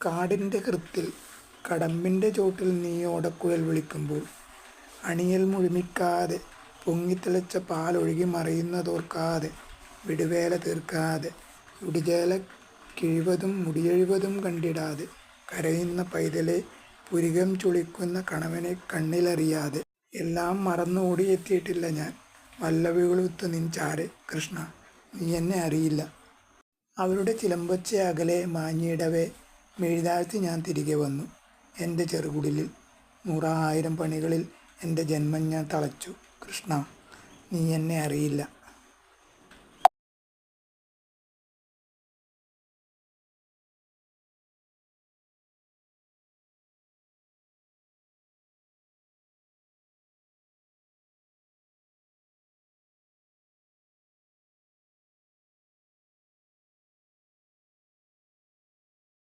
കാടിന്റെ കൃത്തിൽ കടമ്പിന്റെ ചോട്ടിൽ നീ ഓടക്കുഴൽ വിളിക്കുമ്പോൾ അണിയൽ മുഴുമിക്കാതെ പൊങ്ങിത്തിളച്ച പാലൊഴുകി മറിയുന്നതോർക്കാതെ വിടുവേല തീർക്കാതെ ഉടിചേല കിഴിവതും മുടിയെഴുവതും കണ്ടിടാതെ കരയുന്ന പൈതലെ പുരികം ചുളിക്കുന്ന കണവനെ കണ്ണിലറിയാതെ എല്ലാം മറന്നു ഓടിയെത്തിയിട്ടില്ല ഞാൻ. വല്ലവികളുത്ത് നിൻ ചാരെ കൃഷ്ണ നീ എന്നെ അറിയില്ല. അവരുടെ ചിലമ്പൊച്ച അകലെ മാഞ്ഞിടവേ മെഴുതാഴ്ത്തി ഞാൻ തിരികെ വന്നു. എന്റെ ചെറുകുടിലിൽ നൂറായിരം പണികളിൽ എന്റെ ജന്മം ഞാൻ തളച്ചു. കൃഷ്ണ നീ എന്നെ അറിയില്ല.